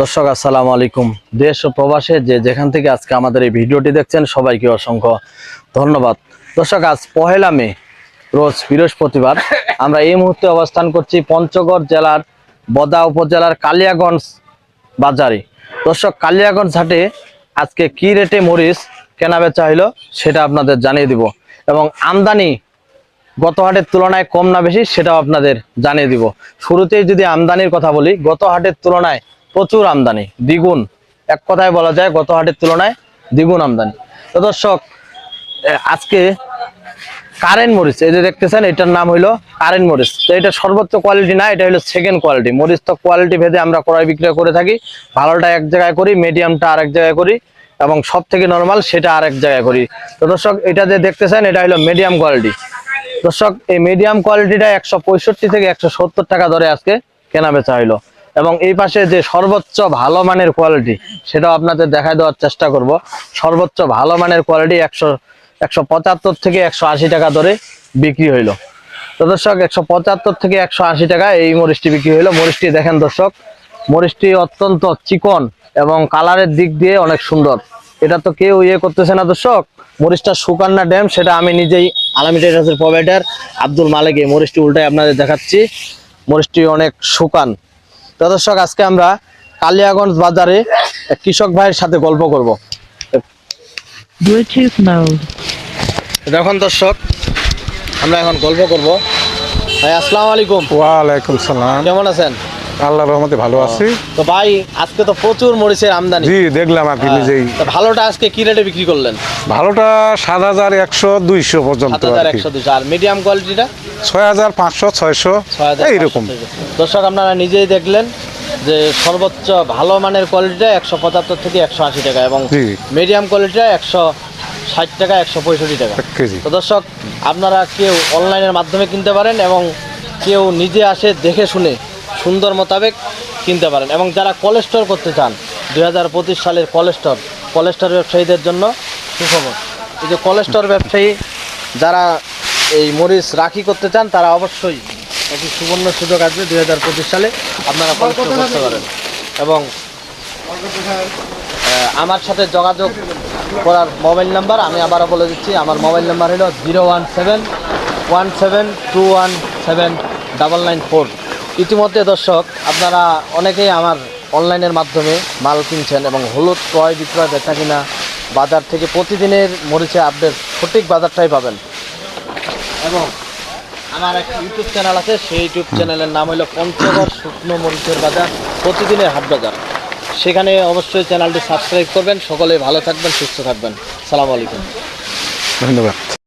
দর্শক, আসসালামু আলাইকুম। দেশ ও প্রবাসে যে যেখান থেকে আজকে আমাদের এই ভিডিওটি দেখছেন, সবাইকে অসংখ্য ধন্যবাদ। দর্শক, আজ পহেলা মে, রোজ বৃহস্পতিবার, আমরা এই মুহূর্তে অবস্থান করছি পঞ্চগড় জেলার বদা উপজেলার কালিয়াগঞ্জ বাজারে। দর্শক, কালিয়াগঞ্জ হাটে আজকে কি রেটে মরিচ কেনা বেচা হইল সেটা আপনাদের জানিয়ে দিব। এবং আমদানি গত হাটের তুলনায় কম না বেশি সেটাও আপনাদের জানিয়ে দিব। শুরুতেই যদি আমদানির কথা বলি গত হাটের তুলনায় প্রচুর আমদানি, দ্বিগুণ। এক কথায় বলা যায় গত হাটের তুলনায় দ্বিগুণ আমদানি। তো দর্শক আজকে কারেন্ট মরিচ, এই যে দেখতেছেন, এটার নাম হইল কারেন্ট মরিচ। তো এটা সর্বোচ্চ কোয়ালিটি না, এটা হলো সেকেন্ড কোয়ালিটি মরিচ তো কোয়ালিটি ভেদে আমরা ক্রয় বিক্রয় করে থাকি। ভালোটা এক জায়গায় করি মিডিয়ামটা আরেক জায়গায় করি এবং সব থেকে নর্মাল সেটা আরেক জায়গায় করি। তো দর্শক, এটা যে দেখতেছেন, এটা হলো মিডিয়াম কোয়ালিটি দর্শক, এই মিডিয়াম কোয়ালিটিটা একশো পঁয়ষট্টি থেকে একশো সত্তর টাকা ধরে আজকে কেনা বেচা হইল। এবং এই পাশে যে সর্বোচ্চ ভালো মানের কোয়ালিটি সেটাও আপনাদের দেখায় দেওয়ার চেষ্টা করব। সর্বোচ্চ ভালো মানের কোয়ালিটি একশো একশো পঁচাত্তর থেকে একশো আশি টাকা ধরে বিক্রি হইল। তো দর্শক, একশো পঁচাত্তর থেকে একশো আশি টাকা এই মরিচটি বিক্রি হইল। মরিচটি দেখেন দর্শক, মরিচটি অত্যন্ত চিকন এবং কালারের দিক দিয়ে অনেক সুন্দর। এটা তো কেউ ইয়ে করতেছে না দর্শক। মরিচটা সুকান্না ড্যাম সেটা আমি নিজেই আলামী ট্রেডার্সের প্রোভাইডার আব্দুল মালিক এই মরিচটি উল্টাই আপনাদের দেখাচ্ছি। মরিচটি অনেক শুকান। তো দর্শক আজকে আমরা কালিয়াগঞ্জ বাজারে কৃষক ভাইয়ের সাথে গল্প করব. দেখুন দর্শক আমরা এখন গল্প করব। ভাই আসসালামু আলাইকুম। ওয়ালাইকুম সালাম। কেমন আছেন? আল্লাহর রহমতে ভালো আছি। তো ভাই আজকে তো প্রচুর মরিচের আমদানি। জি দেখলাম আর কি নিজেই। ভালোটা আজকে কি রেটে বিক্রি করলেন? ভালোটা সাত হাজার একশো দুইশো পর্যন্ত আর একশো দুশো আর মিডিয়াম কোয়ালিটিটা ছয় হাজার পাঁচশো ছয়শো এইরকম। দর্শক আপনারা নিজেই দেখলেন যে সর্বোচ্চ ভালো মানের কোয়ালিটিটা একশো পঁচাত্তর থেকে একশো আশি টাকা এবং মিডিয়াম কোয়ালিটিটা একশো ষাট টাকা একশো পঁয়ষট্টি টাকা। তো দর্শক আপনারা কেউ অনলাইনের মাধ্যমে কিনতে পারেন এবং কেউ নিজে আসে দেখে শুনে সুন্দর মোতাবেক কিনতে পারেন। এবং যারা কোলেস্টোর করতে চান দুই হাজার পঁচিশ সালের কোলেস্টোর কোলেস্টোর ব্যবসায়ীদের জন্য সুখবর এই যে কোলেস্টোর ব্যবসায়ী যারা এই মরিচ রাখি করতে চান তারা অবশ্যই একটি সুবর্ণ সুযোগ আসবে দুই হাজার পঁচিশ সালে আপনারা কোলেস্টোর করতে পারেন। এবং আমার সাথে যোগাযোগ করার মোবাইল নাম্বার আমি আবারও বলে দিচ্ছি আমার মোবাইল নাম্বার হলো zero one seven one seven two one seven double nine four. ইতিমধ্যে দর্শক আপনারা অনেকেই আমার অনলাইনের মাধ্যমে মাল কিনছেন এবং হলুদ ক্রয় বিক্রয় বেচা কিনা বাজার থেকে প্রতিদিনের মরিচে আপডেট সঠিক বাজারটাই পাবেন। এবং আমার একটা ইউটিউব চ্যানেল আছে সেই ইউটিউব চ্যানেলের নাম হলো পঞ্চগড় শুকনো মরিচের বাজার প্রতিদিনের হাট বাজার। সেখানে অবশ্যই চ্যানেলটি সাবস্ক্রাইব করবেন সকলে ভালো থাকবেন সুস্থ থাকবেন। সালাম আলাইকুম। ধন্যবাদ।